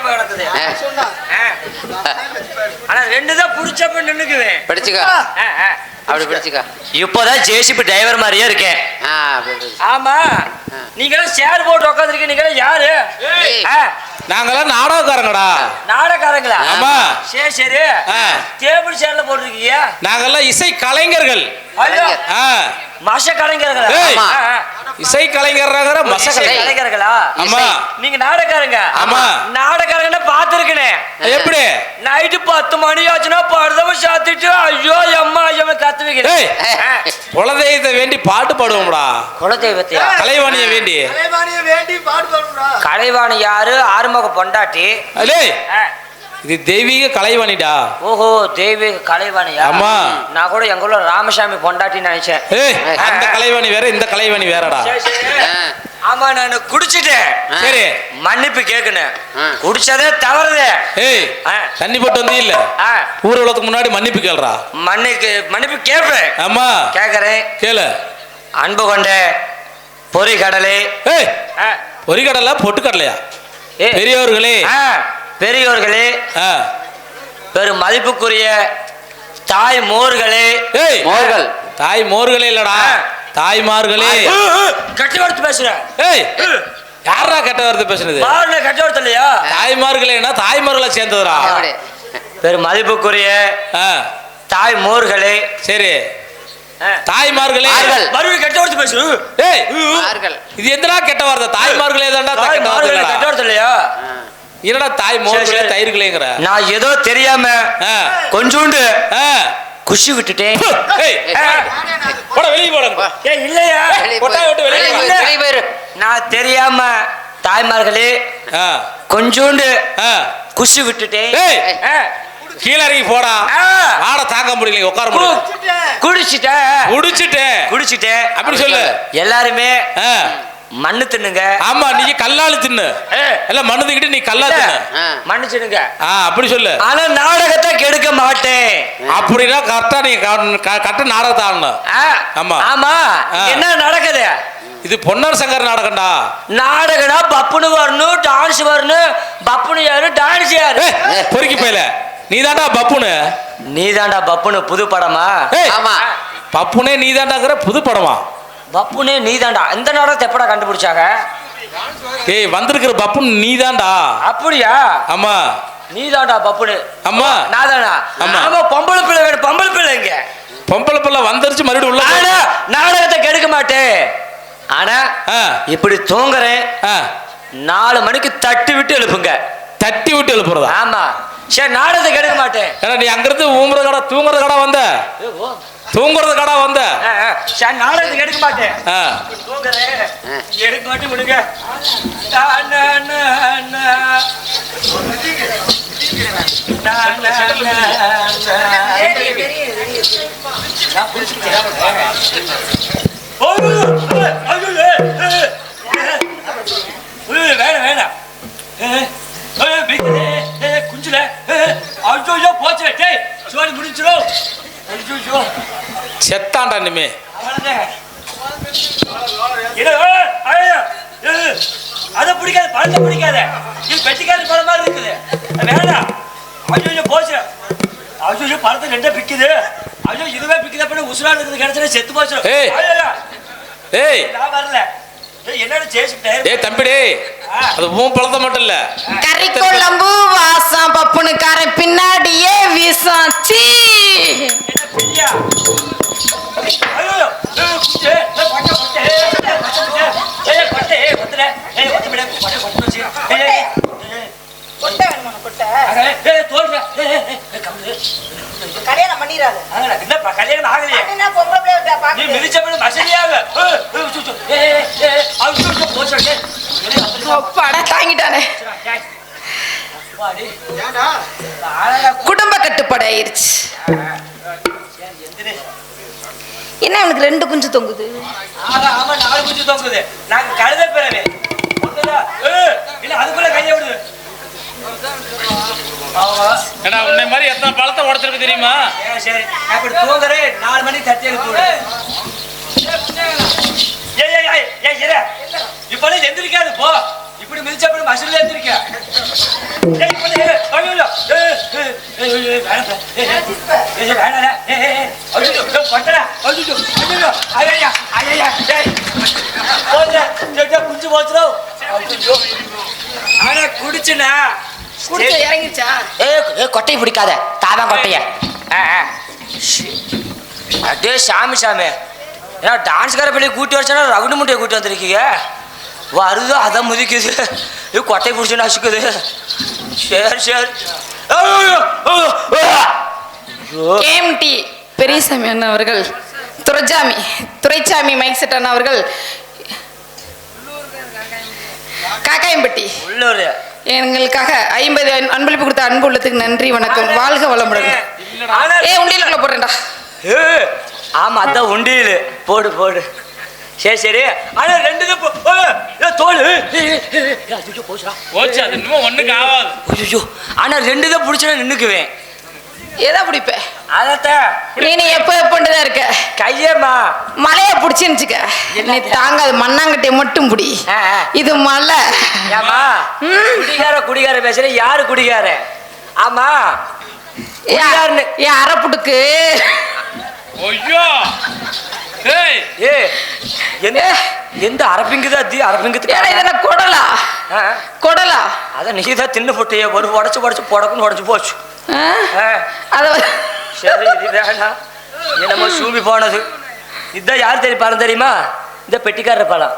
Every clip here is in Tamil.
கிடக்குது. ஆ. ஆனா ரெண்டு தான் புடிச்சப்ப நின்னுக்குவேன் பிடிச்சுக்கோ. அப்படி இப்போதான் ஜேசிபி டிரைவர் மாதிரியே இருக்கேன் பிடிச்சு. ஆமா. நீங்களும் சேர் போட்டு உட்காந்துருக்கீங்க நீங்களும் யாரு? நாங்கெல்லாம் நாடகக்காரங்கடா. நாடகாரங்களா ஆமா. சரி சரி. டேபிள் சேர்ல போட்டிருக்கீங்க. நாங்கெல்லாம் இசை கலைஞர்கள். மச கலைஞர்களா. இசை. கலைஞர்ங்கிற மச கலைஞர்களா ஆமா நீங்க நாடகாரங்க ஆமா. நாடகாரங்க பாத்துருக்கனே எப்படி? நைட்டு பத்து மணி ஆச்சுன்னா படுதவ சாத்திட்டு ஐயோ அம்மா ஐயோ கத்து ஏய். வைக்கிறேன் குலதெய்வத்தை வேண்டி பாட்டு பாடுவோம்டா. குலதெய்வத்தையா? கலைவாணியை வேண்டி. கலைவாணி யாரு? ஆறுமுக பொண்டாட்டி. அலே. இது தெய்வீக கலைவாணிடா. ஓஹோ தெய்வீக கலைவாணியா? ஆமா. நான் கூட எங்க ஊர்ல ராமசாமி பொண்டாட்டின்னு நினைச்சேன். அந்த கலைவாணி வேற இந்த கலைவாணி வேறடா. ஆமா நான் குடிச்சிட்டேன். சரி. மன்னிப்பு ஆ. குடிச்சதே தவறுது. ஏய். தண்ணி போட்டு வந்தீ இல்ல ஊர்வலத்துக்கு முன்னாடி மன்னிப்பு கேளுடா. மன்னிக்கு மன்னிப்பு கேட்பேன். ஆமா. கேட்கறேன் கேளு. அன்பு கொண்ட பொறி கடலே ஏய் பொறிக்கடலை பொட்டுக்கடலையா? பெரியவர்களே ஆ, பெரியோர்களே ஆ. பெரும் மதிப்புக்குரிய தாய் மோர்களே. ஏய். மோர்கள். தாய் மோர்களே இல்லடா. தாய்மார்களே. கட்டி கொடுத்து பேசுறேன் ஏய். யாரா கெட்ட வார்த்தை பேசுனது? கட்டி கொடுத்து இல்லையா? தாய்மார்களேனா தாய்மார்களை சேர்ந்ததுடா பெரும் மதிப்புக்குரிய ஆ, தாய் மோர்களே. சரி. ஆ. தாய்மார்களே. மார்கள். மறுபடியும் கட்டி கொடுத்து பேசு. ஏய். இது எந்தடா கெட்ட வார்த்தை? தாய்மார்களே தான்டா கெட்ட வார்த்தை இல்லையா? என்னடா தாய் சரி. தயிர்களேங்கிற நான் ஏதோ தெரியாம கொஞ்சோண்டு. குஷி விட்டுட்டேன். போட வெளிய போடுங்க ஏய் இல்லையா கொட்டாய் விட்டு வெளிய வெளிய. போயிரு. நான் தெரியாம தாய்மார்களே கொஞ்சோண்டு. குஷி விட்டுட்டேன். கீழே இறங்கி போடா. ஆட தாங்க முடியல உட்கார முடியல குடிச்சிட்டேன் குடிச்சிட்டேன் குடிச்சிட்டேன் அப்படி சொல்லு எல்லாருமே. மண்ணு தின்னுங்க. ஆமா நீ கல்லாளு தின்னு. எல்லாம் மண்ணு திக்கிட்டு நீ கல்லா தின்னு. ஆ. மன்னிச்சிடுங்க ஆ அப்படி சொல்லு. ஆனா நாடகத்தை கெடுக்க மாட்டேன். அப்படின்னா கரெக்டா நீ கட்ட நாடகத்தை ஆடணும். ஆ, ஆமா. ஆமா. ஆ. என்ன நடக்குது? இது பொன்னர் சங்கர் நாடகம்டா. நாடகனா பப்புனு வரணும் டான்ஸ் வரணும். பப்புனு யாரு? டான்ஸ் யாரு? பொறுக்கி போயில. நீ தாண்டா பப்புனு. நீதான்டா பப்புனு புது படமா? ஆமா. பப்புனே நீ தாண்டாங்கிற புது படமா? பப்புனே நீதான்டா இந்த நாடகத்தை எப்படா கண்டுபிடிச்சாங்க? ஏய் வந்திருக்கிற பப்புன் நீ தாண்டா அப்படியா? ஆமா. நீதான்டா பப்புனு. ஆமா. நாதானா? ஆமா. பொம்பளை பிள்ளை வேணும் பொம்பளை பிள்ளை இங்க. பொம்பளை பிள்ளை வந்துருச்சு மறுபடியும் உள்ள நாடகத்தை கெடுக்க மாட்டேன். ஆனா இப்படி தூங்குறேன். நாலு மணிக்கு தட்டி விட்டு எழுப்புங்க. தட்டி விட்டு எழுப்புறதா? ஆமா. சரி நாடகத்தை கெடுக்க மாட்டேன். ஏன்னா நீ அங்கிருந்து ஊம்புறது கடை தூங்குறது கடை வந்த. தூங்குறது கடை வந்த. சரி நாடகத்தை கெடுக்க மாட்டேன். எடுக்க மாட்டேன் விடுங்க. வேணாம் வேணாம். குஞ்சுல ஐயோ போச்சு. டேய் சோழி முடிச்சிடும் செத்தான்டா இனிமே. அதை பிடிக்காது பழத்தை பிடிக்காத. இது பெட்டிக்காது பழம் மாதிரி இருக்குது. வேண்டாம் ஐயோ போச்சு. ஐயோ பழத்தை ரெண்டே பிக்குது. ஐயோ இதுவே பிக்குது. அப்படி உசுரா இருக்குது. கிடைச்சா செத்து போச்சு. ஏய். நான் வரல. ஏய், தம்பிடே. அது உன் பழத்தை மட்டும் இல்ல. கறி குழம்பு வாசம் பப்புனுக்காரன் பின்னாடியே வீசம் என்ன. கல்யாணம் பண்ணிடாது ஆகல, என்னப்பா, கல்யாணம் ஆகலையே. அப்படின்னா பொம்பளை பிள்ளை விட்டா நீ மிதிச்சப்படி மசலியாக. தாங்கிட்டானே குடும்ப கட்டுப்பாடு ஆயிருச்சு. என்ன அவனுக்கு ரெண்டு குஞ்சு தொங்குது ஆமா, ஆமா, நாலு குஞ்சு தொங்குது. நாங்க கழுதை பிறவி. இல்ல, அதுக்குள்ள கையை விடுது. உன்னை மாதிரி எத்தனை பழத்தை உடச்சிருக்கு தெரியுமா சரி. நான் இப்படி தூங்குறேன், நாலு மணிக்கு தட்டி விடு. ஏய், ஏய், ஏய், ஏய், இரு. எந்திரிக்காது, போ. இப்படி மிதிச்சப்படி மசில எந்திரிக்க இப்ப ஏய், ஏய், ஆனா குடிச்சுனா இறங்கிச்சா ஏ ஏ கொட்டையை பிடிக்காத. தாதான் கொட்டைய அதே சாமி சாமி ஏன்னா டான்ஸ்கார பிள்ளை கூட்டி வச்சோன்னா ரவுண்டு முட்டையை கூட்டி வந்திருக்கீங்க வருதோ அதை முதிக்குது இது கொட்டையை பிடிச்சி நசுக்குது சரி சரி கேஎம்டி பெரியசாமி அண்ணா அவர்கள் துரைச்சாமி துரைச்சாமி மைக் செட் அண்ணா அவர்கள் காக்காயம்பட்டி. உள்ளூர். எங்களுக்காக ஐம்பது அன்பளிப்பு கொடுத்த அன்பு உள்ளத்துக்கு நன்றி வணக்கம். வாழ்க வளமுடன். ஏ உண்டியலுக்குள்ள போடுறேன்டா. ஆமா அதான் உண்டியல். போடு போடு. சரி சரி. ஆனா ரெண்டு தோல். போச்சுடா. போச்சு அது இன்னும் ஒண்ணுக்கு ஆகாது ஐயோ ஆனா ரெண்டு தான் பிடிச்சா நின்னுக்குவேன். எதா பிடிப்ப? அதத்தான் நீ நீ எப்போ எப்போண்டுதான் இருக்க? கையம்மா. மலைய பிடிச்சிருந்துச்சுக்க நீ தாங்காது மண்ணாங்கட்டையை மட்டும் பிடி. இது மலை ஏமா குடிகார குடிகார பேசுற யாரு குடிகார? ஆமா. குடிகாரனு- என் அரைப்புட்டுக்கு. ஐயோ ஏய் ஏ. எந்த எந்த அரப்பிங்குதா அத்தி அரப்பிங்குது ஏடா இதென்ன கொடலா? கொடலா? அதான் நீ தான் தின்னு போட்டியே ஒரு உடச்சு உடச்சு புடக்குன்னு உடச்சு போச்சு. அத சரி இது வேணாம் என்னமோ சூம்பி போனது. இதுதான் யார் தெரியும் பாரு தெரியுமா? இந்த பெட்டிக்காரர் பழம்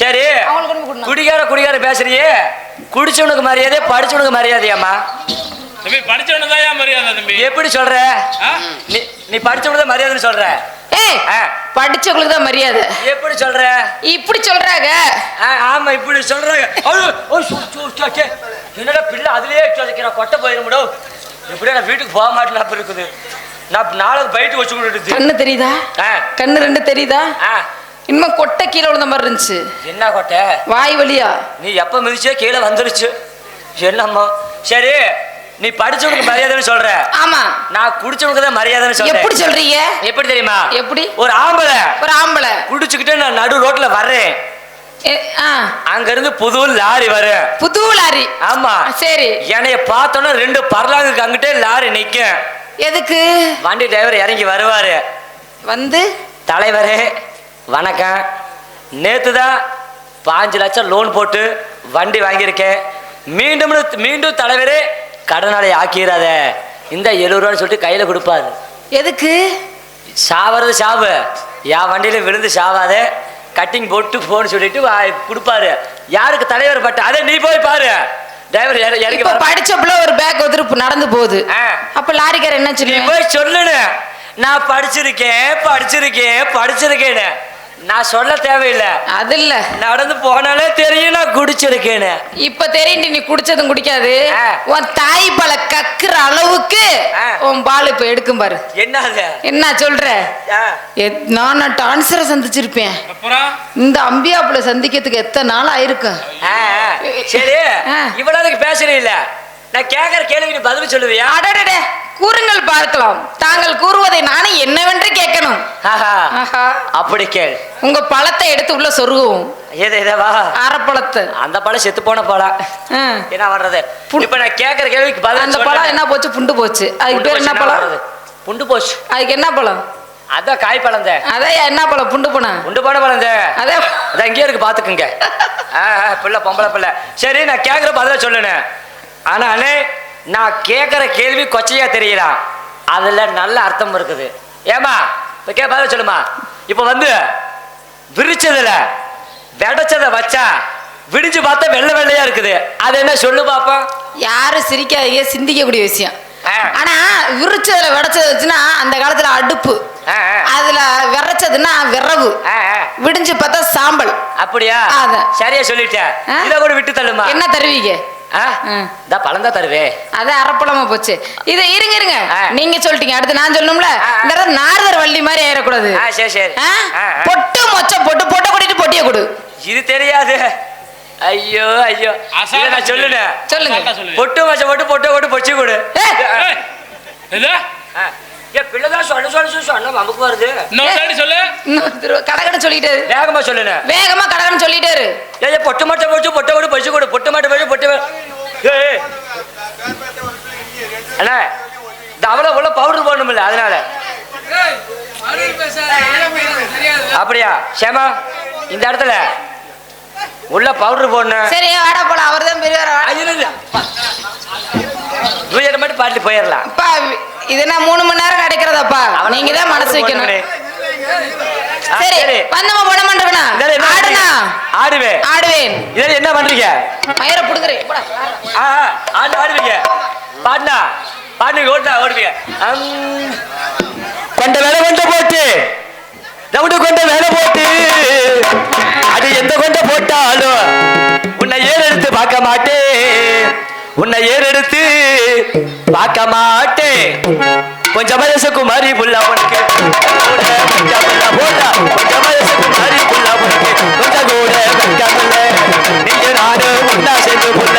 சரி. குடிகார குடிகார பேசுறியே. குடிச்சவனுக்கு மரியாதை படிச்சவனுக்கு மரியாதையாம்மா. தம்பி படிச்சவனு தான் மரியாதை தம்பி? எப்படி சொல்ற? ஆ? நீ நீ படிச்சவனுக்கு தான் மரியாதைன்னு சொல்ற. படிச்சவங்களுக்கு தான் மரியாதை. எப்படி சொல்ற? இப்படி சொல்றாங்க. ஆமா இப்படி சொல்றாங்க. என்னடா பிள்ளை அதுலயே சொல்லிக்கிறேன் கொட்டை போயிருமுடோ எப்படியா நான் வீட்டுக்கு போக மாட்டேன் இருக்குது. நான் நாளைக்கு பைட்டு வச்சு கண்ணு தெரியுதா? கண்ணு ரெண்டு தெரியுதா? ஆ, இன்னும் கொட்டை கீழே விழுந்த மாதிரி இருந்துச்சு. என்ன கொட்டை? வாய் வழியா நீ எப்ப மிதிச்சே கீழே வந்துருச்சு. என்னம்மா? சரி நீ படிச்சவனுக்கு மரியாதைன்னு சொல்ற. ஆமா. நான் குடிச்சவனுக்கு தான் மரியாதைன்னு எப்படி சொல்றேன் சொல்றீங்க? எப்படி தெரியுமா? எப்படி? ஒரு ஆம்பளை. ஒரு ஆம்பளை. குடிச்சுக்கிட்டு நான் நடு ரோட்ல வர்றேன். அங்க இருந்து புது லாரி வரும். புது லாரி. ஆமா. சரி. என்னைய பார்த்தோன்னா ரெண்டு பரலாங்குக்கு அங்கிட்டே லாரி நிக்கும். எதுக்கு? வண்டி டிரைவர் இறங்கி வருவாரு. வந்து? தலைவரே வணக்கம். நேத்து தான் பாஞ்சு லட்சம் லோன் போட்டு வண்டி வாங்கியிருக்கேன். மீண்டும் மீண்டும் தலைவரே கடனாளி ஆக்கிடாத இந்த எழுபது ரூபான்னு சொல்லிட்டு கையில் கொடுப்பாரு. எதுக்கு? சாவறது சாவு. என் வண்டியில விழுந்து சாவாத. கட்டிங் போட்டு போன்னு சொல்லிட்டு கொடுப்பாரு. யாருக்கு தலைவர் பட்ட அதை நீ போய் பாரு. டிரைவர் இறங்கி படிச்ச பிள்ளை ஒரு பேக் வந்துட்டு நடந்து போகுது. அப்ப லாரிக்கார என்ன நீ சொல்லுவேன் போய் சொல்லுனு. நான் படிச்சிருக்கேன் படிச்சிருக்கேன் படிச்சிருக்கேன்னு. நான் சொல்ல தேவையில்லை. அது இல்ல. நடந்து போனாலே தெரியும் நான் குடிச்சிருக்கேன்னு. இப்ப தெரியும் நீ குடிச்சதும் குடிக்காது. உன் தாய் பால கக்குற அளவுக்கு ஆ. உன் பால் இப்ப எடுக்கும் பாரு. என்ன என்ன சொல்ற? எத்- நான் டான்ஸரை சந்திச்சிருப்பேன். இந்த அம்பியாப்புல சந்திக்கிறதுக்கு எத்தனை நாள் ஆயிருக்கும். சரி ஆ. இவ்வளவுக்கு பேசுறீல்ல. நான் கேட்கற கேள்விக்கு நீ பதில் சொல்லுவியா? அடடடே கூறுங்கள் பார்க்கலாம். தாங்கள் கூறுவதை நானே என்னவென்று கேட்கணும். அப்படி கேள். உங்க பழத்தை எடுத்து உள்ள சொருகுவோம். எது இதவா அரைப்பழத்தை. அந்த பழம் செத்து போன பழம். என்ன பண்றது இப்ப நான் கேட்கற கேள்விக்கு பதில் அந்த. பழம் என்ன போச்சு? புண்டு போச்சு. அதுக்கு பேர் என்ன பழம்? புண்டு போச்சு. அதுக்கு என்ன பழம்? அதான் காய் பழம் தான் அதான் என்ன பழம்? புண்டு போனா? புண்டு போன பழம் அதே அதான் இங்கே இருக்கு பாத்துக்குங்க. பிள்ளை பொம்பளை பிள்ளை. சரி நான் கேட்குற பதில சொல்லுனே ஆனா அண்ணே நான் கேட்குற கேள்வி கொச்சையா தெரியலாம் அதுல நல்ல அர்த்தம் இருக்குது. ஏமா இப்போ கே பதில சொல்லுமா? இப்போ வந்து விரிச்சதுல. விடைச்சதை வச்சா விடிஞ்சு பார்த்தா வெள்ளை வெள்ளையா இருக்குது. அது என்ன சொல்லு பாப்போம் யாரும் சிரிக்காதீங்க சிந்திக்கக்கூடிய விஷயம். ஆனா விரிச்சதுல விடைச்சது வச்சுன்னா அந்த காலத்துல அடுப்பு. அதுல விரைச்சதுன்னா விறகு. விடிஞ்சு பார்த்தா சாம்பல். அப்படியா. சரியா சொல்லிட்டேன்? இதை கூட விட்டு தள்ளுமா? என்ன தருவீங்க? பழம் தான் தருவே அதான் அரைப்பழமா போச்சு. இது இருங்க இருங்க. நீங்க சொல்லிட்டீங்க. அடுத்து நான் சொல்லணும்ல. இந்த நாரதர் வள்ளி மாதிரி ஏறக்கூடாது. ஆ சரி சரி. பொட்டு மொச்ச பொட்டு பொட்டை கொட்டிட்டு பொட்டியை கொடு. இது தெரியாது. ஐயோ ஐயோ. நான் சொல்லுனேன். சொல்லுங்க. பொட்டு வச்ச பொட்டு பொட்டு பொட்டு பொச்சு கொடு. ஏன் பிள்ளைதான் சொன்ன நமக்கு வருது. சொல்லு. கடகடன்னு சொல்லிட்டாரு. வேகமா சொல்லுனேன் வேகமா கடகடன்னு சொல்லிட்டாரு. ஏய் பொட்டு மட்டும் பொச்சு பொட்டை கொடு பொச்சு கொடு பொட்டு மட்டும் பொச்சு பொட்டு வே- ஏய், ஏய் அண்ணா இந்த அவ்வளோ உள்ள பவுடர் போடணுமில்ல அதனால ஷேமா இந்த இடத்துல. உள்ள பவுடர் போடணும். சரி வாடா போலாம். அவர் தான் பெரியவர். தூயரை மட்டும் பாட்டு போயிடலாம் அப்பா இது என்ன மூணு மணி நேரம் கிடைக்கிறதாப்பா நீங்க தான் மனசு வைக்கணும். சரி வந்தமா போட என்ன ஆடுனா? ஆடுவேன். ஆடுவேன். இதெல்லாம் என்ன பண்றீங்க? மயிரை புடுங்குறேன். போடா. ஆ, ஆ, ஆடு ஆடுவீங்க. பாடுனா பாடுங்க ஓட்டா ஓடுவீங்க. கொண்ட வேலை கொண்ட போட்டு ரவுண்டு கொண்ட வேலை போட்டு அது எந்த கொண்ட போட்டாலும் உன்னை ஏறெடுத்து பார்க்க மாட்டேன். உன்னை ஏறெடுத்து பார்க்க மாட்டேன். கொஞ்சம் வயசு குமாரி புள்ள உனக்கு. போட்டா கொஞ்சம் வயசு குமாரி புள்ள உனக்கு. கொஞ்சம் கூட வெட்கமில்ல நீங்க நானும் உண்டா சேர்ந்து புள்ள